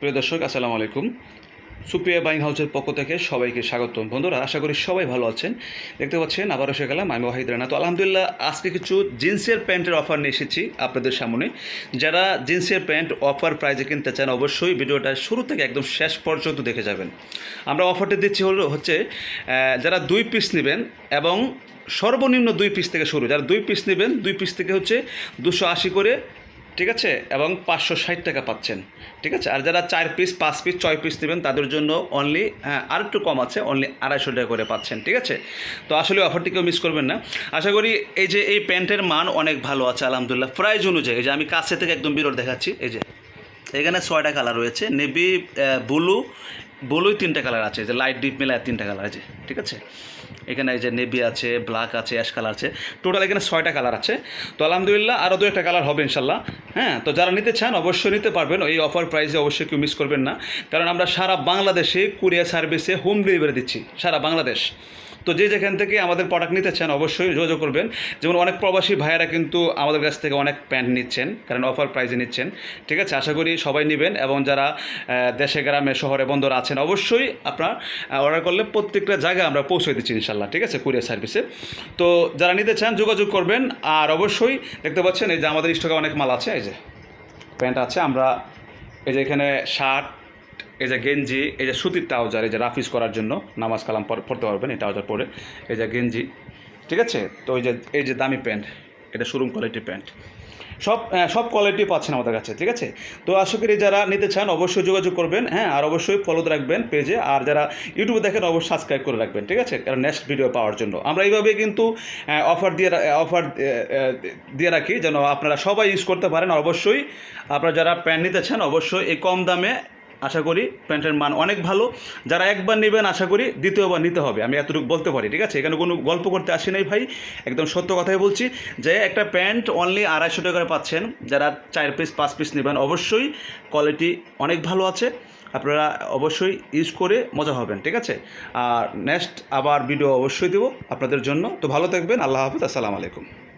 প্রিয় দর্শক, আসসালামু আলাইকুম। সুপ্রিয়া বাইং হাউসের পক্ষ থেকে সবাইকে স্বাগতম। বন্ধুরা, আশা করি সবাই ভালো আছেন। দেখতে পাচ্ছেন আবারও গেলাম আমি ওয়াহিদ রানা। তো আলহামদুলিল্লাহ, আজকে কিছু জিন্সের প্যান্টের অফার নিয়ে এসেছি আপনাদের সামনে। যারা জিন্সের প্যান্ট অফার প্রাইজে কিনতে চান, অবশ্যই ভিডিওটা শুরু থেকে একদম শেষ পর্যন্ত দেখে যাবেন। আমরা অফারটা দিচ্ছি হলো হচ্ছে যারা দুই পিস নেবেন এবং সর্বনিম্ন দুই পিস থেকে শুরু, যারা দুই পিস নেবেন, দুই পিস থেকে হচ্ছে দুশো আশি করে ঠিক আছে? এবং পাঁচশো ষাট টাকা পাচ্ছেন। ঠিক আছে? আর যারা চার পিস পাঁচ পিস ছয় পিস নেবেন, তাদের জন্য অনলি হ্যাঁ আর একটু কম আছে অনলি আড়াইশো টাকা করে পাচ্ছেন। ঠিক আছে? তো আসলে অফারটি কেউ মিস করবেন না। আশা করি এই যে, এই প্যান্টের মান অনেক ভালো আছে, আলহামদুলিল্লাহ। প্রাইজ অনুযায়ী, এই যে, আমি কাছে থেকে একদম বিরোধ দেখাচ্ছি। এই যে, এখানে ছয়টা কালার রয়েছে নেভি ব্লু ব্লুই তিনটা কালার আছে যে লাইট ডিপ মেলায় তিনটা কালার আছে, ঠিক আছে? এখানে এই যে নেভি আছে ব্ল্যাক আছে অ্যাশ কালার আছে টোটাল এখানে ছয়টা কালার আছে। তো আলহামদুলিল্লাহ আরও দু একটা কালার হবে ইনশাল্লাহ হ্যাঁ? তো যারা নিতে চান অবশ্যই নিতে পারবেন, এই অফার প্রাইসে অবশ্যই কেউ মিস করবেন না। কারণ আমরা সারা বাংলাদেশে কুরিয়ার সার্ভিসে হোম ডেলিভারি দিচ্ছি, সারা বাংলাদেশ। তো যে যেখান থেকে আমাদের প্রোডাক্ট নিতে চান অবশ্যই যোগাযোগ করবেন। যেমন অনেক প্রবাসী ভাইয়েরা কিন্তু আমাদের কাছ থেকে অনেক প্যান্ট নিচ্ছেন, কারণ অফার প্রাইজে নিচ্ছেন, ঠিক আছে? আশা করি সবাই নেবেন এবং যারা দেশে, গ্রামে, শহরে, বন্দর আছেন অবশ্যই আপনার অর্ডার করলে প্রত্যেকটা জায়গায় আমরা পৌঁছে দিচ্ছি ইনশাল্লাহ, ঠিক আছে কুরিয়ার সার্ভিসে তো যারা নিতে চান, যোগাযোগ করবেন, আর অবশ্যই দেখতে পাচ্ছেন, এই যে আমাদের স্টকে অনেক মাল আছে, এই যে প্যান্ট আছে, আমরা এই যে এখানে শার্ট এই যে গেঞ্জি, এই যে সুতির ট্রাউজার এই যে রাফিজ করার জন্য নামাজ কালাম পড়তে পারবেন এই ট্রাউজার পরে। এই যে গেঞ্জি, ঠিক আছে? তো এই যে এই যে দামি প্যান্ট এটা শোরুম কোয়ালিটির প্যান্ট সব সব কোয়ালিটি পাচ্ছেন আমাদের কাছে, ঠিক আছে? তো আশা করি যারা নিতে চান অবশ্যই যোগাযোগ করবেন হ্যাঁ আর অবশ্যই ফলো রাখবেন পেজে আর যারা ইউটিউবে দেখেন অবশ্যই সাবস্ক্রাইব করে রাখবেন, ঠিক আছে? কারণ নেক্সট ভিডিও পাওয়ার জন্য। আমরা এইভাবে কিন্তু অফার দিয়ে অফার দিয়ে রাখি যেন আপনারা সবাই ইউজ করতে পারেন। অবশ্যই আপনারা যারা প্যান্ট নিতে চান, অবশ্যই এই কম দামে আশা করি প্যান্টের মান অনেক ভালো। যারা একবার নেবেন, আশা করি দ্বিতীয়বার নিতে হবে। আমি এতটুকু বলতে পারি, ঠিক আছে? এখানে কোনো গল্প করতে আসি নাই ভাই। একদম সত্য কথাই বলছি যে একটা প্যান্ট অনলি আড়াইশো টাকায় পাচ্ছেন। যারা চার পিস পাঁচ পিস নেবেন, অবশ্যই কোয়ালিটি অনেক ভালো আছে। আপনারা অবশ্যই ইউজ করে মজা হবেন, ঠিক আছে? আর নেক্সট আবার ভিডিও অবশ্যই দেবো আপনাদের জন্য। তো ভালো থাকবেন, আল্লাহ হাফিজ, আসসালামু আলাইকুম।